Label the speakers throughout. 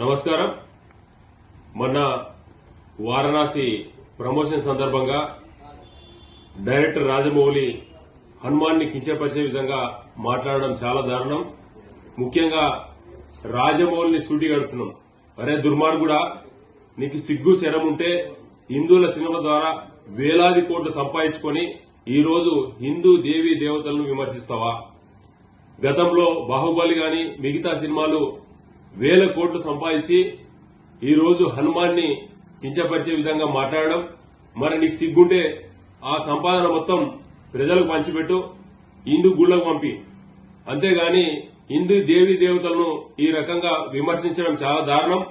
Speaker 1: నమస్కారం. మొన్న వారణాసి ప్రమోషన్ సందర్భంగా డైరెక్టర్ రాజమౌళి హనుమాన్ని కించపరిచే విధంగా మాట్లాడడం చాలా దారుణం. ముఖ్యంగా రాజమౌళిని సూటి కడుతున్నాం. అరే దుర్మార్గుడా నీకు సిగ్గు శరం ఉంటే హిందువుల సినిమా ద్వారా వేలాది కోట్లు సంపాదించుకొని ఈరోజు హిందూ దేవీ దేవతలను విమర్శిస్తావా? గతంలో బాహుబలి గాని మిగతా సినిమాలు వేల కోట్లు సంపాదించి ఈరోజు హనుమాన్ని కించపరిచే విధంగా మాట్లాడడం. మరి నీకు సిగ్గుంటే ఆ సంపాదన మొత్తం ప్రజలకు పంచిపెట్టు హిందూ గుళ్ళకు పంపి. అంతేగాని హిందూ దేవి దేవతలను ఈ రకంగా విమర్శించడం చాలా దారుణం.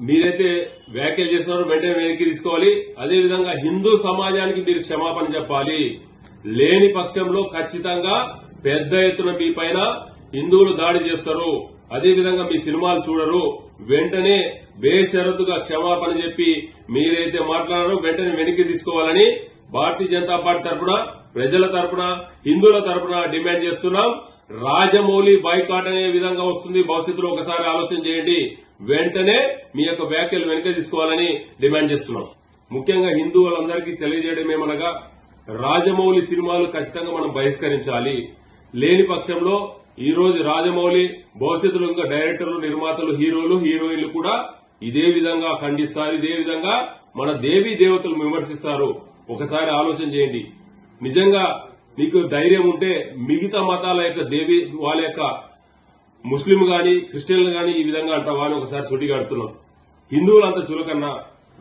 Speaker 1: మీరైతే వ్యాఖ్యలు చేస్తున్నారో వెంటనే వెనక్కి తీసుకోవాలి. అదేవిధంగా హిందూ సమాజానికి మీరు క్షమాపణ చెప్పాలి. లేని పక్షంలో ఖచ్చితంగా పెద్ద ఎత్తున మీ పైన హిందువులు దాడి చేస్తారు. అదేవిధంగా మీ సినిమాలు చూడరు వెంటనే బేషరతుగా క్షమాపణ చెప్పి మీరైతే మాట్లాడారో వెంటనే వెనక్కి తీసుకోవాలని భారతీయ జనతా పార్టీ తరపున ప్రజల తరపున హిందువుల తరపున డిమాండ్ చేస్తున్నాం. రాజమౌళి బైకాట్ అనే విధంగా వస్తుంది. భవిష్యత్తులో ఒకసారి ఆలోచన చేయండి. వెంటనే మీ యొక్క వ్యాఖ్యలు వెనక తీసుకోవాలని డిమాండ్ చేస్తున్నాం. ముఖ్యంగా హిందువులందరికీ తెలియజేయడం ఏమనగా రాజమౌళి సినిమాలు ఖచ్చితంగా మనం బహిష్కరించాలి. లేని పక్షంలో ఈ రోజు రాజమౌళి భవిష్యత్తులో ఇంకా డైరెక్టర్లు నిర్మాతలు హీరోలు హీరోయిన్లు కూడా ఇదే విధంగా ఖండిస్తారు ఇదే విధంగా మన దేవీ దేవతలు విమర్శిస్తారు. ఒకసారి ఆలోచన చేయండి. నిజంగా మీకు ధైర్యం ఉంటే మిగతా మతాల యొక్క దేవి వాళ్ళ యొక్క ముస్లిం గాని క్రిస్టియన్లు గాని ఈ విధంగా అంటావా అని ఒకసారి సుటిగా హిందువులంతా చులకన్నా.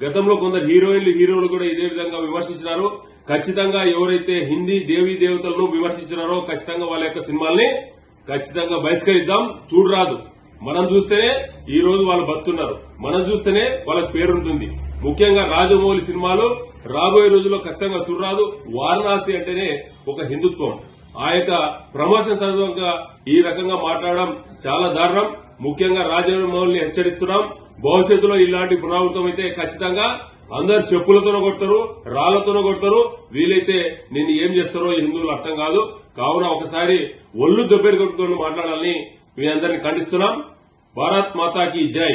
Speaker 1: గతంలో కొందరు హీరోయిన్లు హీరోలు కూడా ఇదే విధంగా విమర్శించినారు. ఖచ్చితంగా ఎవరైతే హిందీ దేవీ దేవతలను విమర్శించినారో ఖచ్చితంగా వాళ్ళ యొక్క సినిమాల్ని ఖచ్చితంగా బహిష్కరిద్దాం. చూడరాదు. మనం చూస్తేనే ఈ రోజు వాళ్ళు బతున్నారు మనం చూస్తేనే వాళ్ళకి పేరుంటుంది. ముఖ్యంగా రాజమౌళి సినిమాలు రాబోయే రోజుల్లో ఖచ్చితంగా చూడరాదు. వారణాసి అంటేనే ఒక హిందుత్వం. ఆ యొక్క ప్రమోషన్ సందర్భంగా ఈ రకంగా మాట్లాడడం చాలా దారుణం. ముఖ్యంగా రాజమౌళిని హెచ్చరిస్తున్నాం. భవిష్యత్తులో ఇలాంటి పునరావృతం అయితే ఖచ్చితంగా అందరు చెప్పులతోనే కొడతారు రాళ్ళతోనే కొడతారు. వీలైతే నిన్ను ఏం చేస్తారో హిందువులు అర్థం కాదు. కావున ఒకసారి ఒళ్ళు దెబ్బలు కొట్టుకొని మాట్లాడాలని మీ అందరిని ఖండిస్తున్నాం. భారత్ మాతాకి జై.